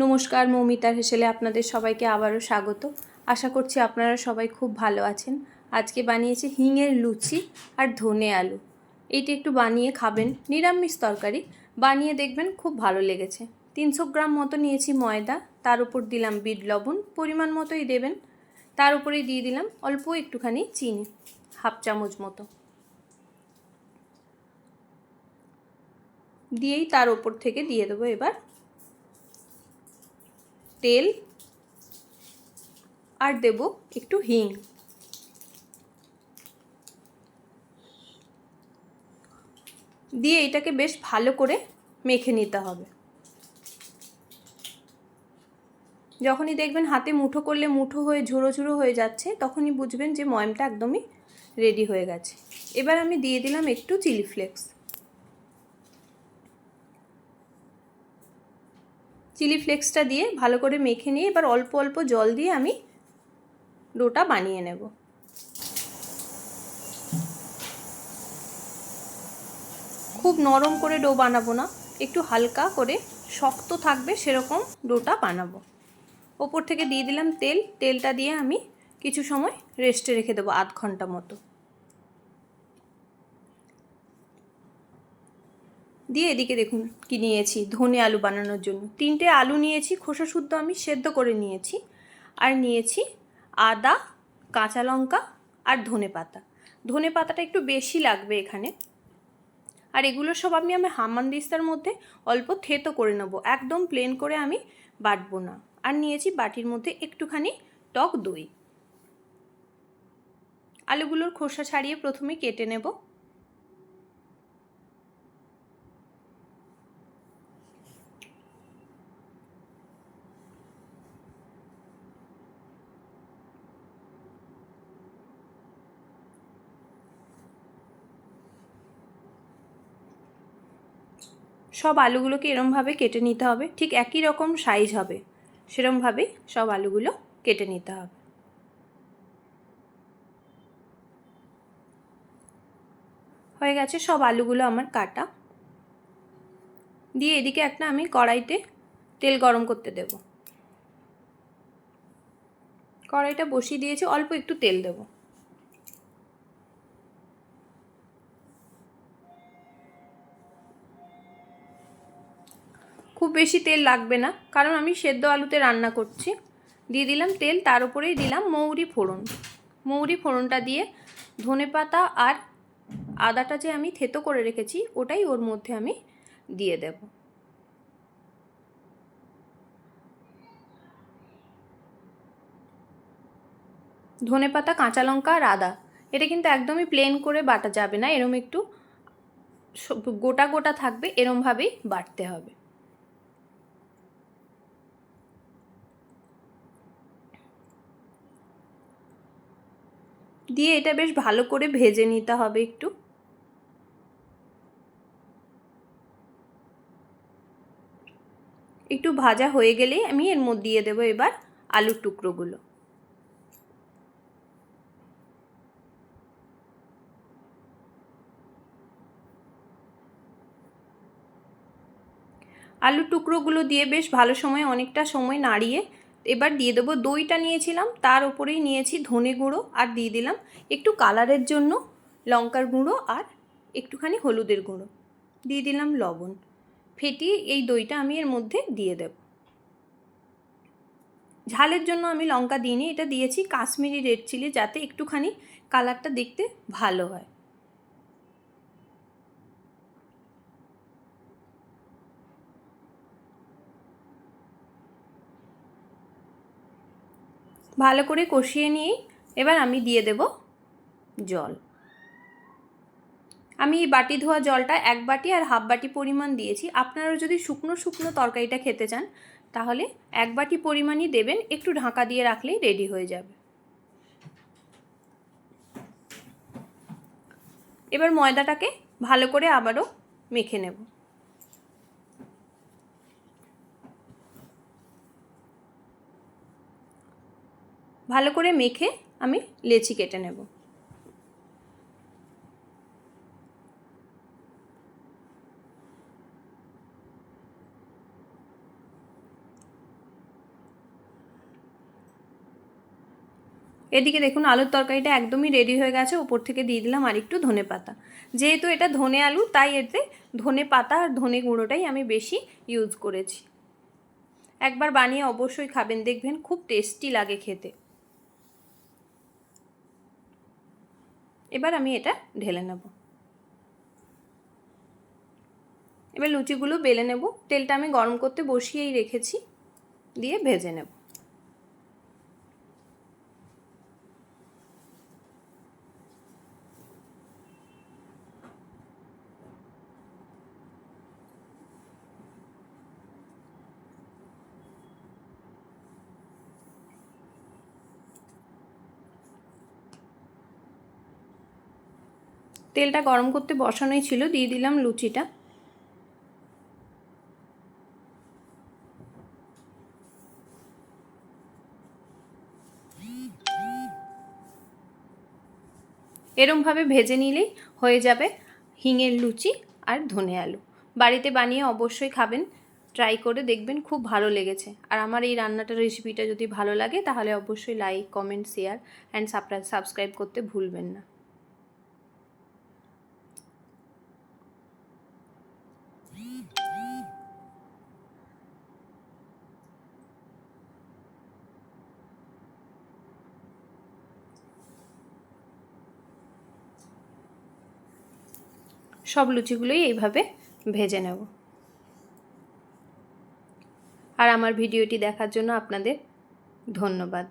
নমস্কার মৌমিতার হেসেলে আপনাদের সবাইকে আবারও স্বাগত। আশা করছি আপনারা সবাই খুব ভালো আছেন। আজকে বানিয়েছি হিঙের লুচি আর ধনে আলু। এইটি একটু বানিয়ে খাবেন, নিরামিষ তরকারি। বানিয়ে দেখবেন খুব ভালো লেগেছে। তিনশো গ্রাম মতো নিয়েছি ময়দা, তার উপর দিলাম বিট লবণ, পরিমাণ মতোই দেবেন। তার উপরেই দিয়ে দিলাম অল্প একটুখানি চিনি, হাফ চামচ মতো। দিয়েই তার ওপর থেকে দিয়ে দেবো এবার তেল আর দেব একটু হিং। দিয়ে এটাকে বেশ ভালো করে মেখে নিতে হবে। যখনই দেখবেন হাতে মুঠো করলে মুঠো হয়ে ঝুড়ো ঝুড়ো হয়ে যাচ্ছে, তখনই বুঝবেন যে ময়মটা একদমই রেডি হয়ে গেছে। এবার আমি দিয়ে দিলাম একটু চিলি ফ্লেক্স চিলি ফ্লেক্সটা দিয়ে ভালো করে মেখে নিয়ে এবার অল্প অল্প জল দিয়ে আমি ডোটা বানিয়ে নেব। খুব নরম করে ডো বানাবো না, একটু হালকা করে শক্ত থাকবে সেরকম ডোটা বানাবো। ওপর থেকে দিয়ে দিলাম তেল, তেলটা দিয়ে আমি কিছু সময় রেস্টে রেখে দেবো আধ ঘণ্টা মতো। দিয়ে এদিকে দেখুন কি নিয়েছি, ধনে আলু বানানোর জন্য। তিনটে আলু নিয়েছি, খোসা শুদ্ধ আমি সেদ্ধ করে নিয়েছি। আর নিয়েছি আদা, কাঁচা লঙ্কা আর ধনে পাতা। ধনে পাতাটা একটু বেশি লাগবে এখানে। আর এগুলো সব আমি আমি হামানদিস্তার মধ্যে অল্প থেতো করে নেব। একদম প্লেন করে আমি বাটবো না। আর নিয়েছি বাটির মধ্যে একটুখানি টক দই। আলুগুলোর খোসা ছাড়িয়ে প্রথমে কেটে নেব। সব আলুগুলোকে এরমভাবে কেটে নিতে হবে, ঠিক একই রকম সাইজ হবে। সেরমভাবেই সব আলুগুলো কেটে নিতে হবে। হয়ে গেছে, সব আলুগুলো আমার কাটা। দিয়ে এদিকে একটা আমি কড়াইতে তেল গরম করতে দেব। কড়াইটা বসিয়ে দিয়েছি, অল্প একটু তেল দেবো। বেশি তেল লাগবে না, কারণ আমি সেদ্ধ আলুতে রান্না করছি। দিয়ে দিলাম তেল, তার উপরেই দিলাম মৌরি ফোড়ন। মৌরি ফোড়নটা দিয়ে ধনে পাতা আর আদাটা যে আমি থেতো করে রেখেছি, ওটাই ওর মধ্যে আমি দিয়ে দেব। ধনে পাতা, কাঁচা লঙ্কা আর আদা, এটা কিন্তু একদমই প্লেন করে বাটা যাবে না, এরম একটু গোটা গোটা থাকবে এরমভাবেই বাটতে হবে। দিয়ে এটা বেশ ভালো করে ভেজে নিতে হবে একটু। একটু ভাজা হয়ে গেলেই আমি এর মধ্যে দিয়ে দেবো এবার আলুর টুকরোগুলো। আলুর টুকরোগুলো দিয়ে বেশ ভালো সময়, অনেকটা সময় নাড়িয়ে এবার দিয়ে দেবো দইটা নিয়েছিলাম, তার উপরেই নিয়েছি ধনে গুঁড়ো আর দিয়ে দিলাম একটু কালারের জন্য লঙ্কার গুঁড়ো আর একটুখানি হলুদের গুঁড়ো। দিয়ে দিলাম লবণ। ফেটিয়ে এই দইটা আমি এর মধ্যে দিয়ে দেব। ঝালের জন্য আমি লঙ্কা দিইনি, এটা দিয়েছি কাশ্মীরি রেড চিলি যাতে একটুখানি কালারটা দেখতে ভালো হয়। ভালো করে কষিয়ে নিয়ে এবার আমি দিয়ে দেব জল। আমি এই বাটি ধোয়া জলটা এক বাটি আর হাফ বাটি পরিমাণ দিয়েছি। আপনারা যদি শুকনো শুকনো তরকারিটা খেতে চান, তাহলে এক বাটি পরিমাণই দেবেন। একটু ঢাকা দিয়ে রাখলেই রেডি হয়ে যাবে। এবার ময়দাটাকে ভালো করে আবারও মেখে নেব। ভালো করে মেখে আমি লেচি কেটে নেব। এদিকে দেখুন আলুর তরকারিটা একদমই রেডি হয়ে গেছে, ওপর থেকে দিয়ে দিলাম আর একটু ধনে পাতা। যেহেতু এটা ধনে আলু, তাই এতে ধনে পাতা আর ধনে গুঁড়োটাই আমি বেশি ইউজ করেছি। একবার বানিয়ে অবশ্যই খাবেন, দেখবেন খুব টেস্টি লাগে খেতে। এবার আমি এটা ঢেলে নেব। এবার লুচিগুলো বেলে নেব। তেলটা আমি গরম করতে বসিয়েই রেখেছি, দিয়ে ভেজে নেব। তেলটা গরম করতে বসানোই ছিল, দিয়ে দিলাম লুচিটা। এরমভাবে ভেজে নিলেই হয়ে যাবে হিঙের লুচি আর ধনে আলু। বাড়িতে বানিয়ে অবশ্যই খাবেন, ট্রাই করে দেখবেন খুব ভালো লেগেছে। আর আমার এই রান্নাটার রেসিপিটা যদি ভালো লাগে, তাহলে অবশ্যই like, comment, share and subscribe করতে ভুলবেন না। সব লুচিগুলোই এইভাবে ভেজে নেব। আর আমার ভিডিওটি দেখার জন্য আপনাদের ধন্যবাদ।